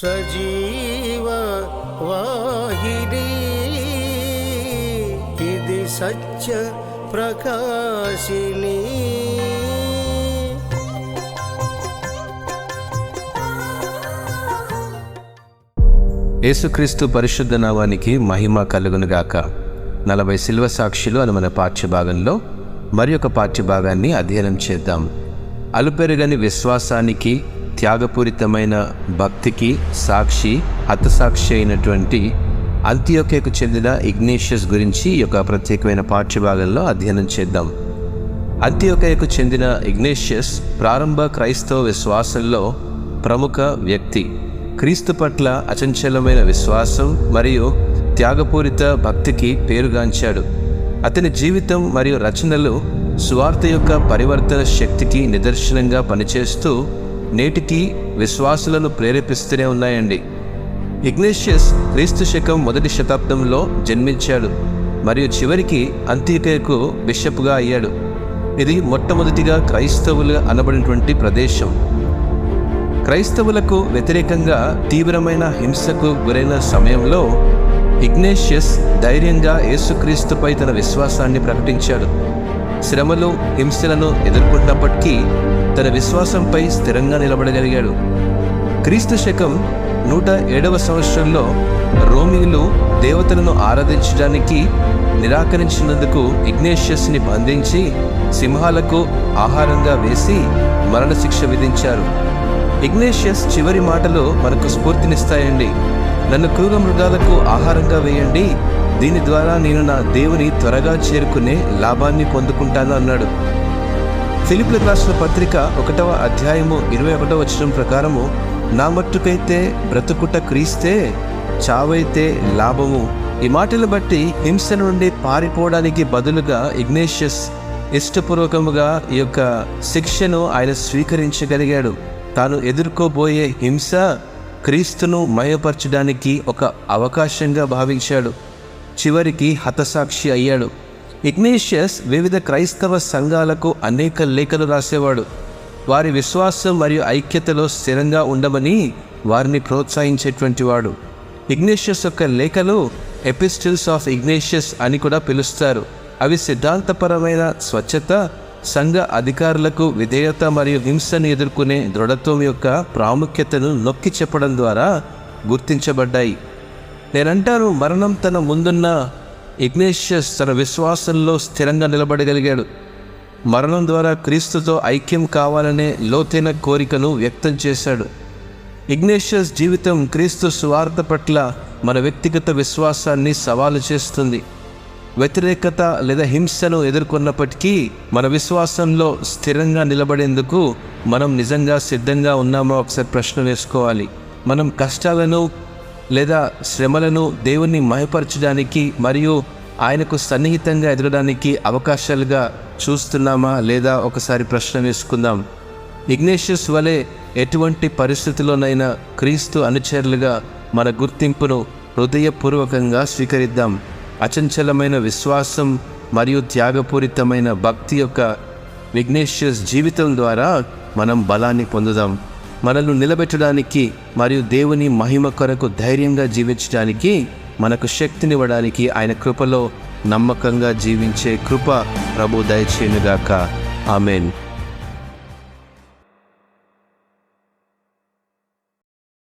సజీవ వాహిని ఇది సత్య ప్రకాశిని యేసుక్రీస్తు పరిశుద్ధ నామానికి మహిమ కలుగునుగాక నలభై శిల్వ సాక్షులు అని మన పాఠ్యభాగంలో మరి ఒక పాఠ్యభాగాన్ని అధ్యయనం చేద్దాం. అలుపెరగని విశ్వాసానికి త్యాగపూరితమైన భక్తికి సాక్షి హతసాక్షి అయినటువంటి అంత్యోకేకు చెందిన ఇగ్నేషియస్ గురించి ఈ యొక్క ప్రత్యేకమైన పాఠ్యభాగంలో అధ్యయనం చేద్దాం. అంత్యోకయకు చెందిన ఇగ్నేషియస్ ప్రారంభ క్రైస్తవ విశ్వాసంలో ప్రముఖ వ్యక్తి. క్రీస్తు పట్ల అచంచలమైన విశ్వాసం మరియు త్యాగపూరిత భక్తికి పేరుగాంచాడు. అతని జీవితం మరియు రచనలు స్వార్థ యొక్క పరివర్తన శక్తికి నిదర్శనంగా పనిచేస్తూ నేటికి విశ్వాసులను ప్రేరేపిస్తూనే ఉన్నాయండి. ఇగ్నేషియస్ క్రీస్తు శకం మొదటి శతాబ్దంలో జన్మించాడు మరియు చివరికి అంత్యకయకు బిషప్గా అయ్యాడు. ఇది మొట్టమొదటిగా క్రైస్తవులు అనబడినటువంటి ప్రదేశం. క్రైస్తవులకు వ్యతిరేకంగా తీవ్రమైన హింసకు గురైన సమయంలో ఇగ్నేషియస్ ధైర్యంగా యేసుక్రీస్తుపై తన విశ్వాసాన్ని ప్రకటించాడు. శ్రమలు హింసలను ఎదుర్కొన్నప్పటికీ తన విశ్వాసంపై స్థిరంగా నిలబడగలిగాడు. క్రీస్తు శకం నూట ఏడవ సంవత్సరంలో రోమిలు దేవతలను ఆరాధించడానికి నిరాకరించినందుకు ఇగ్నేషియస్ని బంధించి సింహాలకు ఆహారంగా వేసి మరణశిక్ష విధించారు. ఇగ్నేషియస్ చివరి మాటలు మనకు స్ఫూర్తినిస్తాయండి. నన్ను క్రూర మృగాలకు ఆహారంగా వేయండి. దీని ద్వారా నేను నా దేవుని త్వరగా చేరుకునే లాభాన్ని పొందుకుంటాను అన్నాడు. ఫిలిప్లకు రాసిన పత్రిక ఒకటవ అధ్యాయము ఇరవై ఒకటవ వచనం ప్రకారము నా మట్టుకైతే బ్రతుకుట క్రీస్తే చావైతే లాభము. ఈ మాటలు బట్టి హింస నుండి పారిపోవడానికి బదులుగా ఇగ్నేషియస్ ఇష్టపూర్వకముగా ఈ యొక్క శిక్షను ఆయన స్వీకరించగలిగాడు. తాను ఎదుర్కోబోయే హింస క్రీస్తును మయపరచడానికి ఒక అవకాశంగా భావించాడు. చివరికి హతసాక్షి అయ్యాడు. ఇగ్నేషియస్ వివిధ క్రైస్తవ సంఘాలకు అనేక లేఖలు రాసేవాడు. వారి విశ్వాసం మరియు ఐక్యతలో స్థిరంగా ఉండమని వారిని ప్రోత్సహించేటువంటి వాడు. ఇగ్నేషియస్ యొక్క లేఖలు ఎపిస్టిల్స్ ఆఫ్ ఇగ్నేషియస్ అని కూడా పిలుస్తారు. అవి సిద్ధాంతపరమైన స్వచ్ఛత సంఘ అధికారులకు విధేయత మరియు హింసను ఎదుర్కొనే దృఢత్వం యొక్క ప్రాముఖ్యతను నొక్కి చెప్పడం ద్వారా గుర్తించబడ్డాయి. నేనంటాను మరణం తన ముందున్న ఇగ్నేషియస్ తన విశ్వాసంలో స్థిరంగా నిలబడగలిగాడు. మరణం ద్వారా క్రీస్తుతో ఐక్యం కావాలనే లోతైన కోరికను వ్యక్తం చేశాడు. ఇగ్నేషియస్ జీవితం క్రీస్తు స్వార్థ పట్ల మన వ్యక్తిగత విశ్వాసాన్ని సవాలు చేస్తుంది. వ్యతిరేకత లేదా హింసను ఎదుర్కొన్నప్పటికీ మన విశ్వాసంలో స్థిరంగా నిలబడేందుకు మనం నిజంగా సిద్ధంగా ఉన్నామో? ఒకసారి ప్రశ్న వేసుకోవాలి. మనం కష్టాలను లేదా శ్రమలను దేవుణ్ణి మయపరచడానికి మరియు ఆయనకు సన్నిహితంగా ఎదగడానికి అవకాశాలుగా చూస్తున్నామా లేదా ఒకసారి ప్రశ్న వేసుకుందాం. ఇగ్నేషియస్ వలె ఎటువంటి పరిస్థితిలోనైనా క్రీస్తు అనుచరులుగా మన గుర్తింపును హృదయపూర్వకంగా స్వీకరిద్దాం. అచంచలమైన విశ్వాసం మరియు త్యాగపూరితమైన భక్తి యొక్క విఘ్నేషియస్ జీవితం ద్వారా మనం బలాన్ని పొందుదాం. మనల్ని నిలబెట్టడానికి మరియు దేవుని మహిమ కొరకు ధైర్యంగా జీవించడానికి మనకు శక్తినివ్వడానికి ఆయన కృపలో నమ్మకంగా జీవించే కృప ప్రభు దయచేయునుగాక. ఆమెన్.